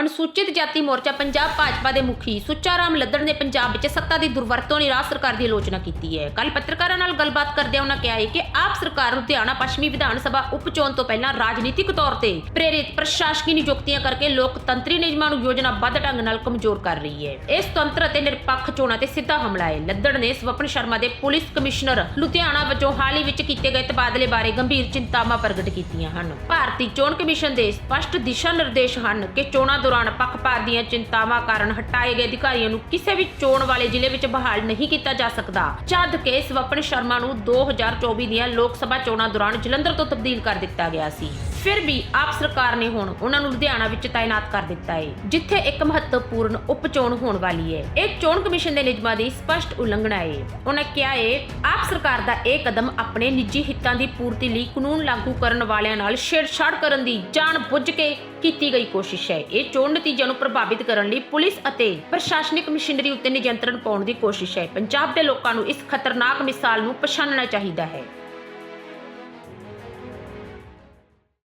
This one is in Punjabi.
ਅਨੁਸੂਚਿਤ ਜਾਤੀ ਮੋਰਚਾ ਪੰਜਾਬ ਭਾਜਪਾ ਦੇ ਮੁਖੀ ਸੁੱਚਾ ਰਾਮ ਲੱਦੜ ਨੇ ਪੰਜਾਬ ਵਿੱਚ ਸੱਤਾ ਦੀ ਦੁਰਵਰਤੋਂ ਲਈ ਰਾਜ ਸਰਕਾਰ ਦੀ ਆਲੋਚਨਾ ਕੀਤੀ ਹੈ। ਕੱਲ ਪੱਤਰਕਾਰਾਂ ਨਾਲ ਗੱਲਬਾਤ ਕਰਦਿਆਂ ਉਹਨਾਂ ਕਿਹਾ ਹੈ ਕਿ ਆਪ ਸਰਕਾਰ ਲੁਧਿਆਣਾ ਪੱਛਮੀ ਵਿਧਾਨ ਸਭਾ ਉਪਚੋਣ ਤੋਂ ਪਹਿਲਾਂ ਰਾਜਨੀਤਿਕ ਤੌਰ ਤੇ ਪ੍ਰੇਰਿਤ ਪ੍ਰਸ਼ਾਸਕੀ ਨਿਯੁਕਤੀਆਂ ਕਰਕੇ ਲੋਕਤੰਤਰੀ ਨਿਯਮਾਂ ਨੂੰ ਯੋਜਨਾਬੱਧ ਢੰਗ ਨਾਲ ਕਮਜ਼ੋਰ ਕਰ ਰਹੀ ਹੈ। ਇਸ ਸੁਤੰਤਰ ਅਤੇ ਨਿਰਪੱਖ ਚੋਣਾਂ ਤੇ ਸਿੱਧਾ ਹਮਲਾ ਹੈ। ਲੱਦੜ ਨੇ ਸਵਪਨ ਸ਼ਰਮਾ ਦੇ ਪੁਲਿਸ ਕਮਿਸ਼ਨਰ ਲੁਧਿਆਣਾ ਵਜੋਂ ਹਾਲ ਹੀ ਵਿੱਚ ਕੀਤੇ ਗਏ ਤਬਾਦਲੇ ਬਾਰੇ ਗੰਭੀਰ ਚਿੰਤਾਵਾਂ ਪ੍ਰਗਟ ਕੀਤੀਆਂ ਹਨ। ਭਾਰਤੀ ਚੋਣ ਕਮਿਸ਼ਨ ਦੇ ਸਪਸ਼ਟ ਦਿਸ਼ਾ ਨਿਰਦੇਸ਼ ਹਨ ਕਿ ਚੋਣਾਂ ਦੌਰਾਨ ਪੱਖਪਾਤ ਦੀਆਂ ਚਿੰਤਾਵਾਂ ਕਾਰਨ ਹਟਾਏ ਗਏ ਅਧਿਕਾਰੀਆਂ ਨੂੰ ਕਿਸੇ ਵੀ ਚੋਣ ਵਾਲੇ ਜ਼ਿਲ੍ਹੇ ਵਿੱਚ ਬਹਾਲ ਨਹੀਂ ਕੀਤਾ ਜਾ ਸਕਦਾ। ਜਦ ਕਿ ਸਵਪਨ ਸ਼ਰਮਾ ਨੂੰ 2024 ਦੀਆਂ ਲੋਕ ਸਭਾ ਚੋਣਾਂ ਦੌਰਾਨ ਜਲੰਧਰ ਤੋਂ ਤਬਦੀਲ ਕਰ ਦਿੱਤਾ ਗਿਆ ਸੀ। ਫਿਰ ਵੀ ਆਪ ਸਰਕਾਰ ਨੇ ਹੁਣ ਉਹਨਾਂ ਨੂੰ ਲੁਧਿਆਣਾ ਵਿੱਚ ਤਾਇਨਾਤ ਕਰ ਦਿੱਤਾ ਹੈ, ਜਿੱਥੇ ਇੱਕ ਮਹੱਤਵਪੂਰਨ ਉਪਚੋਣ ਹੋਣ ਵਾਲੀ ਹੈ। ਇਹ ਚੋਣ ਕਮਿਸ਼ਨ ਦੇ ਨਿਯਮਾਂ ਦੀ ਸਪਸ਼ਟ ਉਲੰਘਣਾ ਹੈ। ਉਹਨਾਂ ਕਿਹਾ ਹੈ, ਆਪ ਸਰਕਾਰ ਦਾ ਇਹ ਕਦਮ ਆਪਣੇ ਨਿੱਜੀ ਹਿੱਤਾਂ ਦੀ ਪੂਰਤੀ ਲਈ ਕਾਨੂੰਨ ਲਾਗੂ ਕਰਨ ਵਾਲਿਆਂ ਨਾਲ ਛੇੜਛਾੜ ਕਰਨ ਦੀ ਜਾਣ ਬੁੱਝ ਕੇ ਕੀਤੀ ਗਈ ਕੋਸ਼ਿਸ਼ ਹੈ। ਇਹ ਚੋਣ ਨਤੀਜਿਆਂ ਨੂੰ ਪ੍ਰਭਾਵਿਤ ਕਰਨ ਲਈ ਪੁਲਿਸ ਅਤੇ ਪ੍ਰਸ਼ਾਸਨਿਕ ਮਸ਼ੀਨਰੀ ਉੱਤੇ ਨਿਯੰਤਰਣ ਪਾਉਣ ਦੀ ਕੋਸ਼ਿਸ਼ ਹੈ। ਪੰਜਾਬ ਦੇ ਲੋਕਾਂ ਨੂੰ ਇਸ ਖਤਰਨਾਕ ਮਿਸਾਲ ਨੂੰ ਪਛਾਣਨਾ ਚਾਹੀਦਾ ਹੈ।